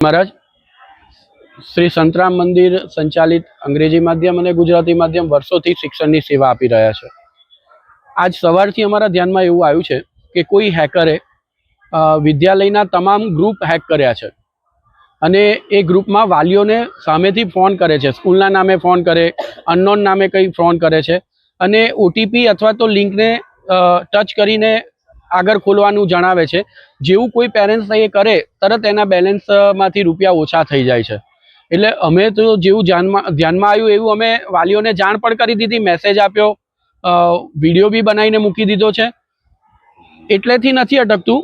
મહારાજ. શ્રી સંતરામ મંદિર સંચાલિત અંગ્રેજી માધ્યમ અને ગુજરાતી માધ્યમ વર્ષોથી શિક્ષણની સેવા આપી રહ્યા છે. આજ સવારથી અમારા ધ્યાનમાં એવું આવ્યું છે કે કોઈ હેકરે વિદ્યાલયના તમામ ગ્રુપ હેક કર્યા છે. અને એ ગ્રુપમાં વાલીઓને સામેથી ફોન કરે છે. સ્કૂલના નામે ફોન કરે અનનોન નામે કંઈ ફોન કરે છે. અને ઓટીપી અથવા તો લિંકને ટચ કરીને આગળ ખોલવાનું જણાવે છે. જેવું કોઈ પેરેન્ટ્સ એ કરે, તરત એના બેલેન્સમાંથી રૂપિયા ઓછા થઈ જાય છે. એટલે અમે તો જેવું ધ્યાનમાં ધ્યાનમાં આવ્યું, એવું અમે વાલીઓને જાણ પણ કરી દીધી મેસેજ આપ્યો વીડિયો બી બનાવીને મૂકી દીધો છે. એટલેથી નથી અટકતું.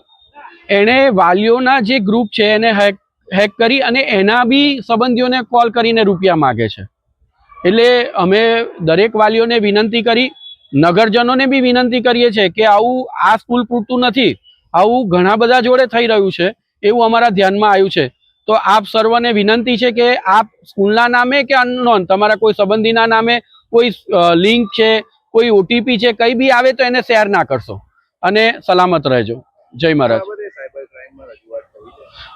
એણે વાલીઓના જે ગ્રુપ છે, એને હેક હેક કરી અને એના બી સંબંધીઓને કોલ કરીને રૂપિયા માગે છે. એટલે અમે દરેક વાલીઓને વિનંતી કરી નગરજનોને બી વિનંતી કરીએ છીએ કે આવું આ સ્કૂલ પૂરતું નથી આવું ઘણા બધા જોડે થઈ રહ્યું છે એવું અમારા ધ્યાનમાં આવ્યું છે. તો આપ સર્વને વિનંતી છે કે આપ સ્કૂલના નામે કે અનનોન તમારા કોઈ સંબંધીના નામે કોઈ લિંક છે કોઈ ઓટીપી છે કંઈ બી આવે તો એને શેર ના કરશો. અને સલામત રહેજો. જય મહારાજ.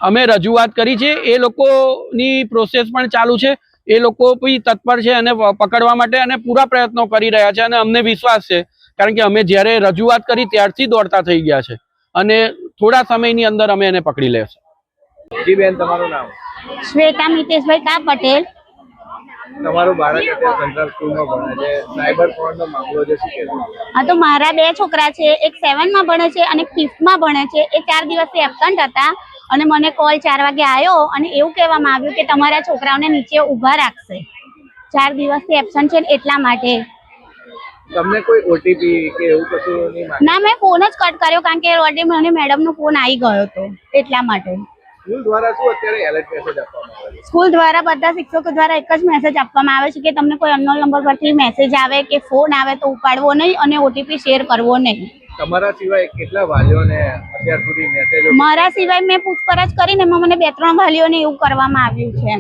અમે રજૂઆત કરી છે એ લોકોની પ્રોસેસ પણ ચાલુ છે. એ લોકો બી તત્પર છે અને પકડવા માટે અને પૂરા પ્રયત્નો કરી રહ્યા છે અને અમને વિશ્વાસ છે. કારણ કે અમે જ્યારે રજૂઆત કરી ત્યારથી દોડતા થઈ ગયા છે. અને થોડા સમયની અંદર અમે એને પકડી લેશું. જી બેન તમારું નામ? શ્વેતા મિતેશભાઈ કા પટેલ. તમારું બાળક અત્યારે સેન્ટ્રલ સ્કૂલમાં ભણે છે. સાયબર ફ્રોડનો મામલો જે શીખે છે? હા તો મારા બે છોકરા છે એક સેવનમાં ભણે છે અને ફિફ્થમાં ભણે છે. એ ચાર દિવસથી એબસન્ટ હતા અને મને કોલ ચાર વાગે આવ્યો અને એવું કહેવામાં આવ્યું કે તમારા છોકરાઓને નીચે ઊભા રાખશે. ચાર દિવસથી એબસન્ટ છે ને એટલા માટે. તમને કોઈ ઓટીપી કે એવું કશું નહીં ના મેં ફોન જ કટ કર્યો કારણ કે ઓટીપી મને મેડમનો ફોન આવી ગયો હતો એટલા માટે. સ્કૂલ દ્વારા શું અત્યારે એલર્ટ મેસેજ આપવામાં આવે છે? સ્કૂલ દ્વારા બધા શિક્ષકો દ્વારા એક જ મેસેજ આપવામાં આવે છે કે તમને કોઈ અનનોન નંબર પરથી મેસેજ આવે કે ફોન આવે તો ઉપાડવો નહીં અને ઓટીપી શેર કરવો નહીં. તમારા સિવાય કેટલા વાલીઓને અત્યાર સુધી મેસેજ મારા સિવાય મેં પૂછપરછ કરીને મને બે ત્રણ વાલીઓને એવું કરવામાં આવ્યું છે